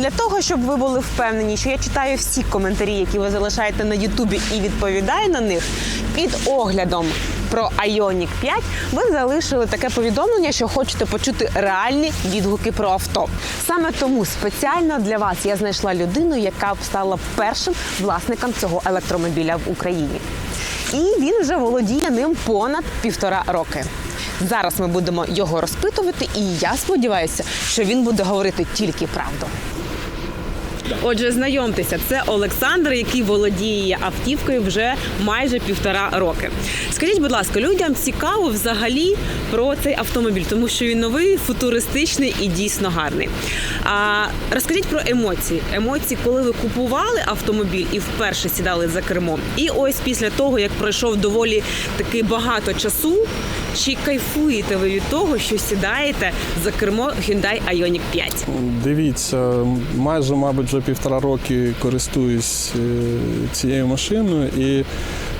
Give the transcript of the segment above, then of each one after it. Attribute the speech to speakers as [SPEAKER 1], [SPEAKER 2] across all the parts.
[SPEAKER 1] Для того, щоб ви були впевнені, що я читаю всі коментарі, які ви залишаєте на Ютубі і відповідаю на них під оглядом про Ioniq 5, ви залишили таке повідомлення, що хочете почути реальні відгуки про авто. Саме тому спеціально для вас я знайшла людину, яка стала першим власником цього електромобіля в Україні. І він вже володіє ним понад півтора роки. Зараз ми будемо його розпитувати, і я сподіваюся, що він буде говорити тільки правду. Отже, знайомтеся, це Олександр, який володіє автівкою вже майже півтора роки. Скажіть, будь ласка, людям цікаво взагалі про цей автомобіль, тому що він новий, футуристичний і дійсно гарний. А розкажіть про емоції. Емоції, коли ви купували автомобіль і вперше сідали за кермо. І ось після того, як пройшов доволі таки багато часу, чи кайфуєте ви від того, що сідаєте за кермо Hyundai Ioniq 5?
[SPEAKER 2] Дивіться, майже, мабуть, вже півтора роки користуюсь е, цією машиною і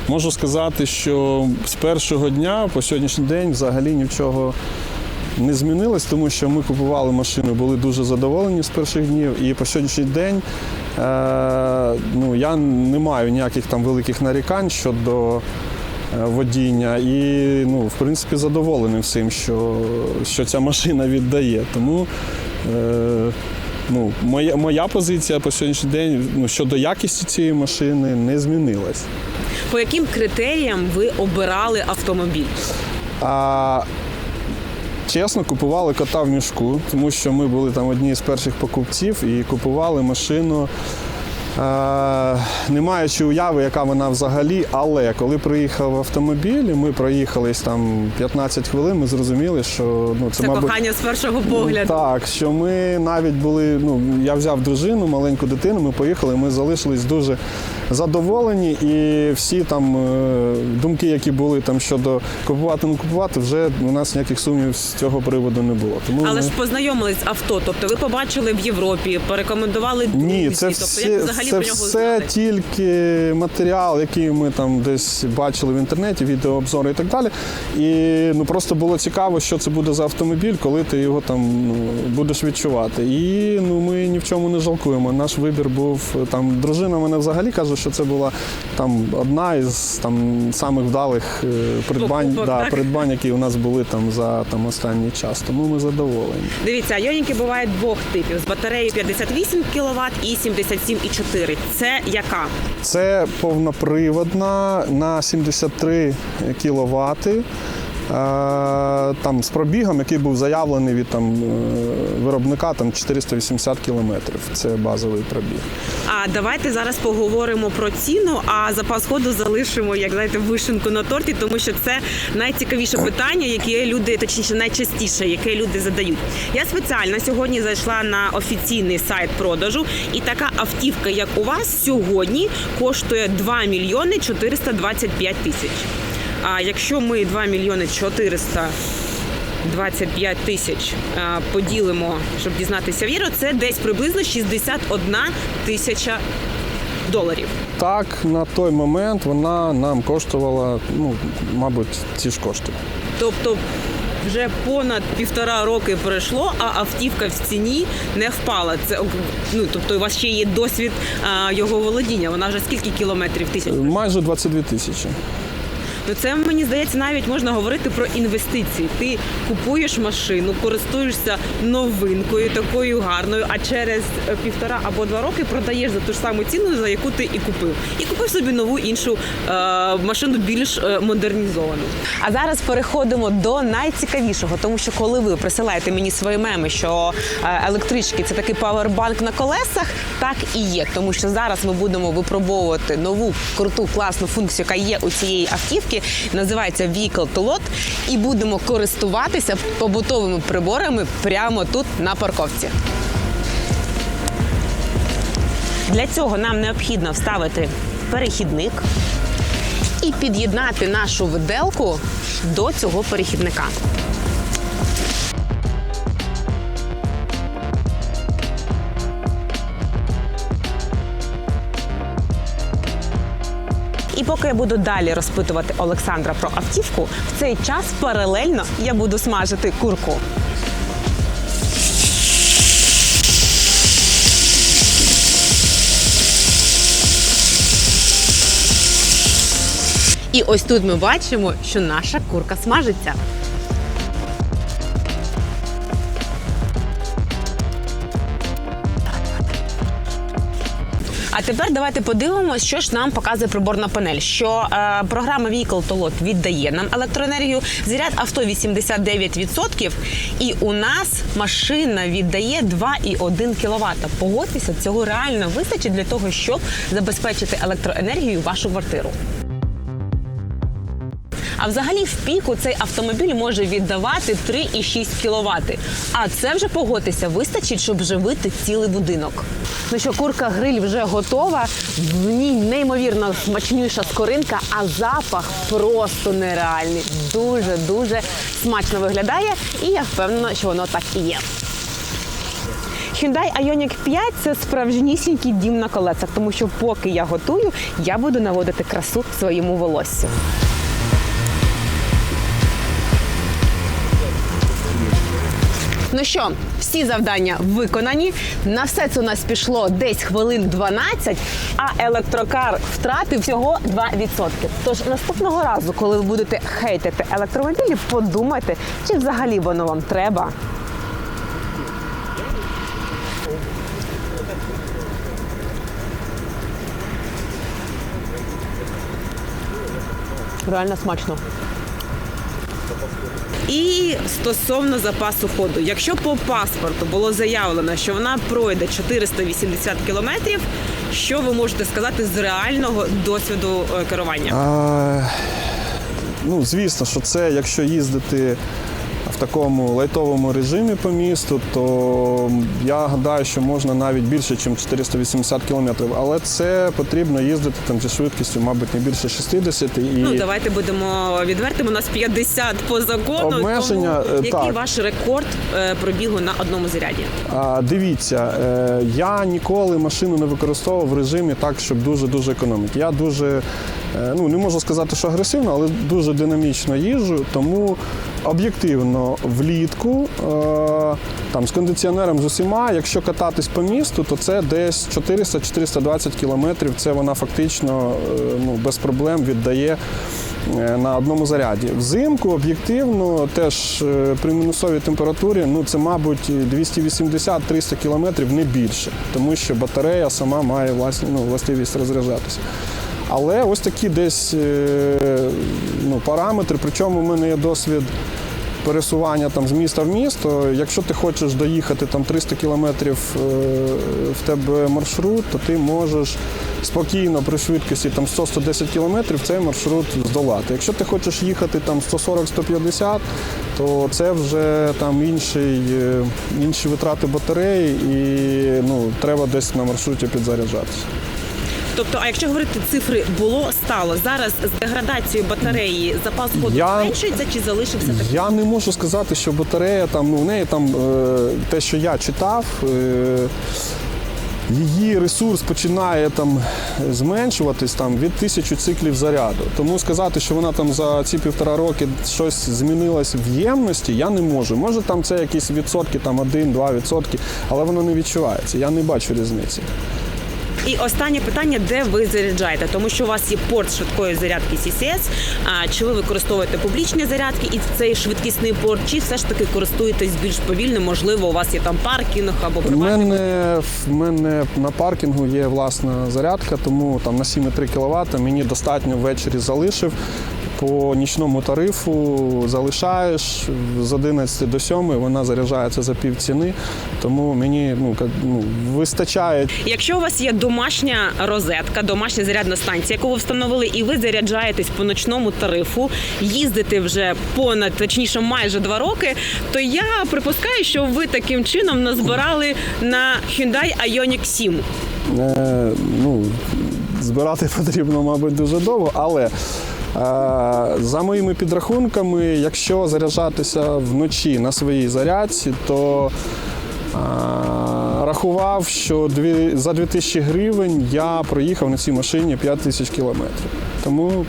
[SPEAKER 2] можу сказати, що з першого дня по сьогоднішній день взагалі нічого не змінилось, тому що ми купували машину, були дуже задоволені з перших днів. І по сьогоднішній день е, ну, я не маю ніяких там великих нарікань щодо е, водіння і ну, в принципі задоволений всім, що, що ця машина віддає. Тому ну, моя, моя позиція по сьогоднішній день ну, щодо якості цієї машини не змінилась.
[SPEAKER 1] По яким критеріям ви обирали автомобіль?
[SPEAKER 2] А чесно, купували кота в мішку, тому що ми були там одні з перших покупців і купували машину. Е, Не маючи уяви, яка вона взагалі, але коли приїхав автомобіль, і ми проїхались там 15 хвилин, ми зрозуміли, що ну, це,
[SPEAKER 1] Це
[SPEAKER 2] мабуть,
[SPEAKER 1] кохання з першого погляду.
[SPEAKER 2] так, що ми навіть були, ну я взяв дружину, маленьку дитину, ми поїхали, ми залишились дуже задоволені, і всі там е, думки, які були там щодо купувати, не купувати, вже у нас ніяких сумнівів з цього приводу не було. Тому
[SPEAKER 1] Але
[SPEAKER 2] ми...
[SPEAKER 1] ж познайомились з авто, тобто ви побачили в Європі, порекомендували друзі.
[SPEAKER 2] Ні, це
[SPEAKER 1] тобто
[SPEAKER 2] все,
[SPEAKER 1] як взагалі
[SPEAKER 2] це
[SPEAKER 1] про нього
[SPEAKER 2] все
[SPEAKER 1] знали?
[SPEAKER 2] тільки матеріал, який ми там десь бачили в інтернеті, відеообзори і так далі. І ну просто було цікаво, що це буде за автомобіль, коли ти його там ну, будеш відчувати. І ну ми ні в чому не жалкуємо. Наш вибір був там. Дружина мене взагалі каже, що це була там одна із там самих вдалих е, придбань,
[SPEAKER 1] Покупок,
[SPEAKER 2] да,
[SPEAKER 1] так?
[SPEAKER 2] придбань, які у нас були там за там останній час. Тому ми задоволені.
[SPEAKER 1] Дивіться, айоніки бувають двох типів з батареєю 58 кВт і 77,4. Це яка?
[SPEAKER 2] Це повноприводна на 73 кВт. Там з пробігом, який був заявлений від там, е, виробника там 480 кілометрів. Це базовий пробіг.
[SPEAKER 1] А давайте зараз поговоримо про ціну, а запас ходу залишимо, як знаєте, вишенку на торті, тому що це найцікавіше питання, яке люди, точніше, найчастіше, яке люди задають. Я спеціально сьогодні зайшла на офіційний сайт продажу, і така автівка, як у вас, сьогодні коштує 2 мільйони 425 тисяч. А якщо ми 2 мільйони 400 25 тисяч поділимо, щоб дізнатися віру, це десь приблизно 61 тисяча доларів.
[SPEAKER 2] Так, на той момент вона нам коштувала, ну, мабуть, ці ж кошти.
[SPEAKER 1] Тобто вже понад півтора роки пройшло, а автівка в ціні не впала. Це ну тобто у вас ще є досвід а, його володіння. Вона вже скільки кілометрів тисяч?
[SPEAKER 2] Майже 22 тисячі.
[SPEAKER 1] Ну це мені здається, навіть можна говорити про інвестиції. Ти купуєш машину, користуєшся новинкою, такою гарною, а через е, півтора або два роки продаєш за ту ж саму ціну, за яку ти і купив. І купив собі нову іншу е, машину більш е, модернізовану. А зараз переходимо до найцікавішого, тому що коли ви присилаєте мені свої меми, що е, електрички це такий павербанк на колесах, так і є. Тому що зараз ми будемо випробовувати нову круту класну функцію, яка є у цієї автівки. Називається Vehicle to Lot, і будемо користуватися побутовими приборами прямо тут на парковці. Для цього нам необхідно вставити перехідник і під'єднати нашу виделку до цього перехідника. Поки я буду далі розпитувати Олександра про автівку, в цей час паралельно я буду смажити курку. І ось тут ми бачимо, що наша курка смажиться. А тепер давайте подивимося, що ж нам показує приборна панель. Що е, програма Vehicle to Load віддає нам електроенергію, заряд авто 89%, і у нас машина віддає 2,1 кВт. Погодьтеся, цього реально вистачить для того, щоб забезпечити електроенергію вашу квартиру. А взагалі в піку цей автомобіль може віддавати 3,6 кВт. А це вже погодьтеся, вистачить, щоб живити цілий будинок. Ну що, курка гриль вже готова. В ній неймовірно смачніша скоринка, а запах просто нереальний. Дуже дуже смачно виглядає, і я впевнена, що воно так і є. Hyundai Ioniq 5 – це справжнісінький дім на колесах, тому що поки я готую, я буду наводити красу своєму волоссю. Ну що, всі завдання виконані. На все це у нас пішло десь хвилин 12, а електрокар втратив всього 2%. Тож наступного разу, коли ви будете хейтити електромобілі, подумайте, чи взагалі воно вам треба. Реально смачно. І стосовно запасу ходу, якщо по паспорту було заявлено, що вона пройде 480 кілометрів, що ви можете сказати з реального досвіду е, керування?
[SPEAKER 2] А, ну, звісно, що це, якщо їздити такому лайтовому режимі по місту, то я гадаю, що можна навіть більше, ніж 480 кілометрів. Але це потрібно їздити там зі швидкістю, мабуть, не більше 60. І...
[SPEAKER 1] Ну давайте будемо відвертими. У нас 50 по закону.
[SPEAKER 2] Обмеження,
[SPEAKER 1] тому
[SPEAKER 2] е,
[SPEAKER 1] який
[SPEAKER 2] так.
[SPEAKER 1] ваш рекорд е, пробігу на одному заряді?
[SPEAKER 2] А, дивіться, е, я ніколи машину не використовував в режимі так, щоб дуже-дуже економити. Я дуже, ну не можу сказати, що агресивно, але дуже динамічно їжджу, тому об'єктивно влітку е, там з кондиціонером з усіма, якщо кататись по місту, то це десь 400-420 кілометрів. Це вона фактично е, ну, без проблем віддає е, на одному заряді. Взимку об'єктивно теж е, при мінусовій температурі, ну це, мабуть, 280-300 кілометрів, не більше, тому що батарея сама має власні, ну, властивість розряджатися. Але ось такі десь е, ну, параметри, причому в мене є досвід пересування там з міста в місто. Якщо ти хочеш доїхати там 300 кілометрів е, в тебе маршрут, то ти можеш спокійно при швидкості там 100-110 кілометрів цей маршрут здолати. Якщо ти хочеш їхати там 140-150, то це вже там інший, е, інші витрати батареї і ну, треба десь на маршруті підзаряджатися.
[SPEAKER 1] Тобто, а якщо говорити цифри було стало зараз з деградацією батареї запас ходу
[SPEAKER 2] Я-
[SPEAKER 1] зменшується чи залишився такий?
[SPEAKER 2] Я не можу сказати, що батарея там, ну, в неї там е, те, що я читав. Е, Її ресурс починає там зменшуватись там від тисячі циклів заряду. Тому сказати, що вона там за ці півтора роки щось змінилось в ємності, я не можу. Може там це якісь відсотки, там 1-2 відсотки, але воно не відчувається. Я не бачу різниці.
[SPEAKER 1] І останнє питання, де ви заряджаєте? Тому що у вас є порт швидкої зарядки CCS, А чи ви використовуєте публічні зарядки і цей швидкісний порт, чи все ж таки користуєтесь більш повільно? Можливо, у вас є там паркінг або
[SPEAKER 2] У мене, в мене на паркінгу є власна зарядка, тому там на 7,3 кВт мені достатньо ввечері залишив. По нічному тарифу залишаєш з 11 до 7, вона заряджається за пів ціни, тому мені ну, ну, вистачає.
[SPEAKER 1] Якщо у вас є домашня розетка, домашня зарядна станція, яку ви встановили, і ви заряджаєтесь по ночному тарифу, їздите вже понад точніше майже два роки, то я припускаю, що ви таким чином назбирали на Hyundai Ioniq 7.
[SPEAKER 2] Е, ну, збирати потрібно, мабуть, дуже довго, але за моїми підрахунками, якщо заряджатися вночі на своїй зарядці, то е, рахував, що за 2000 гривень я проїхав на цій машині 5 тисяч кілометрів. Тому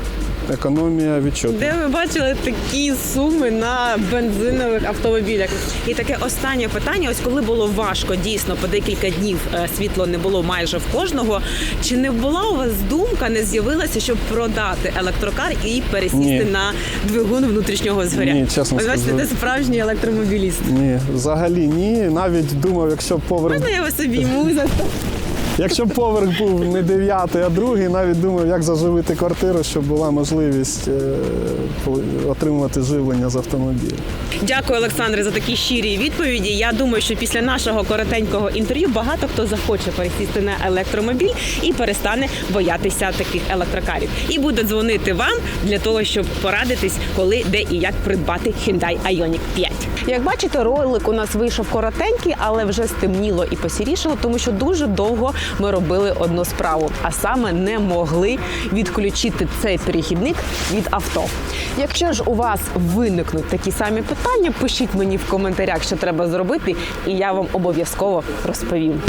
[SPEAKER 2] економія відчутна.
[SPEAKER 1] Де ви бачили такі суми на бензинових автомобілях? І таке останнє питання: ось коли було важко, дійсно по декілька днів е, світло не було майже в кожного. Чи не була у вас думка, не з'явилася, щоб продати електрокар і пересісти
[SPEAKER 2] Ні.
[SPEAKER 1] на двигун внутрішнього згоря?
[SPEAKER 2] Ні, чесно
[SPEAKER 1] Ось бачите,
[SPEAKER 2] скажу.
[SPEAKER 1] це справжній електромобіліст.
[SPEAKER 2] Ні, взагалі ні. Навіть думав, якщо поверх,
[SPEAKER 1] Можна я вас обійму за
[SPEAKER 2] якщо поверх був не дев'ятий, а другий, навіть думав, як заживити квартиру, щоб була можливість е, отримувати живлення з автомобіля.
[SPEAKER 1] Дякую, Олександре, за такі щирі відповіді. Я думаю, що після нашого коротенького інтерв'ю багато хто захоче пересісти на електромобіль і перестане боятися таких електрокарів. І буде дзвонити вам для того, щоб порадитись, коли, де і як придбати Hyundai Ioniq 5. Як бачите, ролик у нас вийшов коротенький, але вже стемніло і посірішало, тому що дуже довго ми робили одну справу, а саме не могли відключити цей перехідник від авто. Якщо ж у вас виникнуть такі самі питання, пишіть мені в коментарях, що треба зробити, і я вам обов'язково розповім.